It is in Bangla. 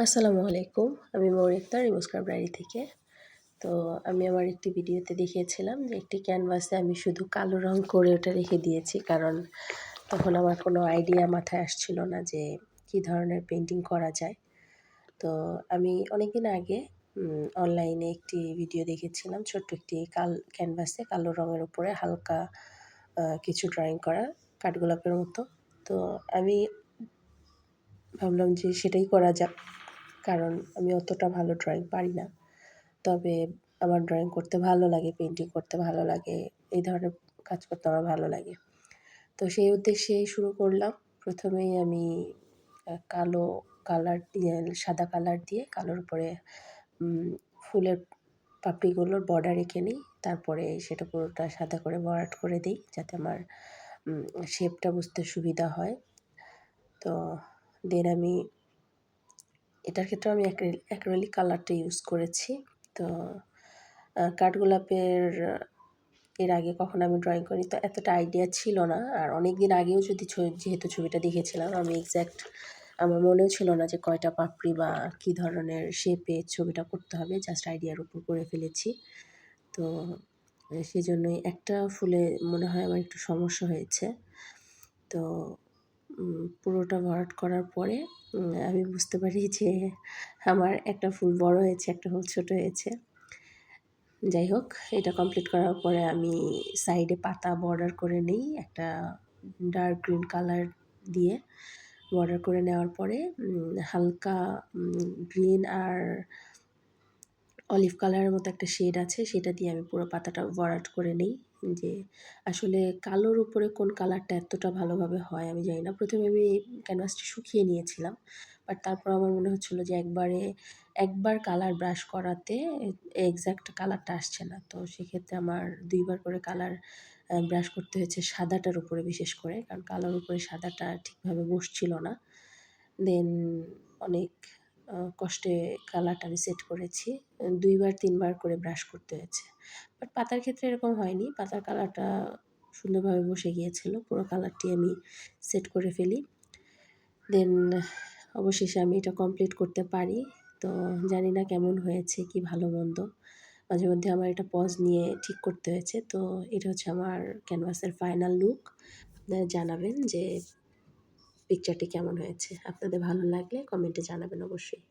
আসসালামু আলাইকুম। আমি মৌরি ইমোস্কার ডায়েরি থেকে। তো আমি আমার একটি ভিডিওতে দেখিয়েছিলাম যে একটি ক্যানভাসে আমি শুধু কালো রং করে ওটা রেখে দিয়েছি, কারণ তখন আমার কোনো আইডিয়া মাথায় আসছিল না যে কি ধরনের পেন্টিং করা যায়। তো আমি অনেকদিন আগে অনলাইনে একটি ভিডিও দেখেছিলাম, ছোট্ট একটি কাল, ক্যানভাসে কালো রঙের উপরে হালকা কিছু ড্রয়িং করা, কাঠগোলাপের মতো। তো আমি ভাবলাম যে সেটাই করা যাক। কারণ আমি অতটা ভালো ড্রয়িং পারি না। তবে আমার ড্রয়িং করতে ভালো লাগে পেন্টিং করতে ভালো লাগে, এই ধরনের কাজ করতে আমার ভালো লাগে। তো সেই উদ্দেশ্যেই শুরু করলাম। প্রথমেই আমি কালো কালার দিয়ে সাদা কালার দিয়ে কালোর উপরে ফুলের পাপড়িগুলোর বর্ডার রেখে নিই। তারপরে সেটা পুরোটা সাদা করে বরাট করে দিই যাতে আমার শেপটা বুঝতে সুবিধা হয়। তো দেন আমি এটার ক্ষেত্রে আমি অ্যাক্রেলিক কালারটা ইউজ করেছি। তো কাঠগোলাপের, এর আগে কখনো আমি ড্রয়িং করি তো এতটা আইডিয়া ছিল না। আর অনেক দিন আগেও যদি যেহেতু ছবিটা দেখেছিলাম, আমি এক্স্যাক্ট আমার মনেও ছিল না যে কয়টা পাপড়ি বা কী ধরনের শেপে ছবিটা করতে হবে জাস্ট আইডিয়ার উপর করে ফেলেছি। তো, সেজন্যই একটা ফুলে মনে হয় আমার একটু সমস্যা হয়েছে। তো পুরোটা ভরাট করার পরে আমি বুঝতে পারি যে আমার একটা ফুল বড় হয়েছে, একটা ফুল ছোট হয়েছে। যাই হোক, এটা কমপ্লিট করার পরে আমি সাইডে পাতা বর্ডার করে নিই, একটা ডার্ক গ্রিন কালার দিয়ে বর্ডার করে নেওয়ার পরে হালকা গ্রিন আর অলিভ কালারের মতো একটা শেড আছে, সেটা দিয়ে আমি পুরো পাতাটা ভরাট করে নিই। যে আসলে কালোর উপরে কোন কালারটা এতটা ভালোভাবে হয় আমি জানি না। প্রথমে আমি ক্যানভাসটি শুকিয়ে নিয়েছিলাম। বাট তারপর আমার মনে হচ্ছিল যে একবারে, একবার কালার ব্রাশ করাতে এক্স্যাক্ট কালারটা আসছে না। তো সেক্ষেত্রে আমার দুইবার করে কালার ব্রাশ করতে হয়েছে সাদাটার উপরে বিশেষ করে। কারণ কালোর উপরে সাদাটা ঠিকভাবে বসছিল না। দেন অনেক কষ্টে কালারটা আমি সেট করেছি দুইবার, তিনবার করে ব্রাশ করতে হয়েছে। বাট পাতার ক্ষেত্রে এরকম হয়নি। পাতার কালারটা সুন্দরভাবে বসে গিয়েছিল। পুরো কালারটি আমি সেট করে ফেলি। দেন অবশেষে আমি এটা কমপ্লিট করতে পারি। তো জানি না কেমন হয়েছে, কি ভালো, মন্দ। মাঝে মধ্যে আমার এটা পজ নিয়ে ঠিক করতে হয়েছে। তো এটা হচ্ছে আমার ক্যানভাসের ফাইনাল লুক আপনারা জানাবেন যে পিকচারটি কেমন হয়েছে? আপনাদের ভালো লাগলে কমেন্টে জানাবেন অবশ্যই।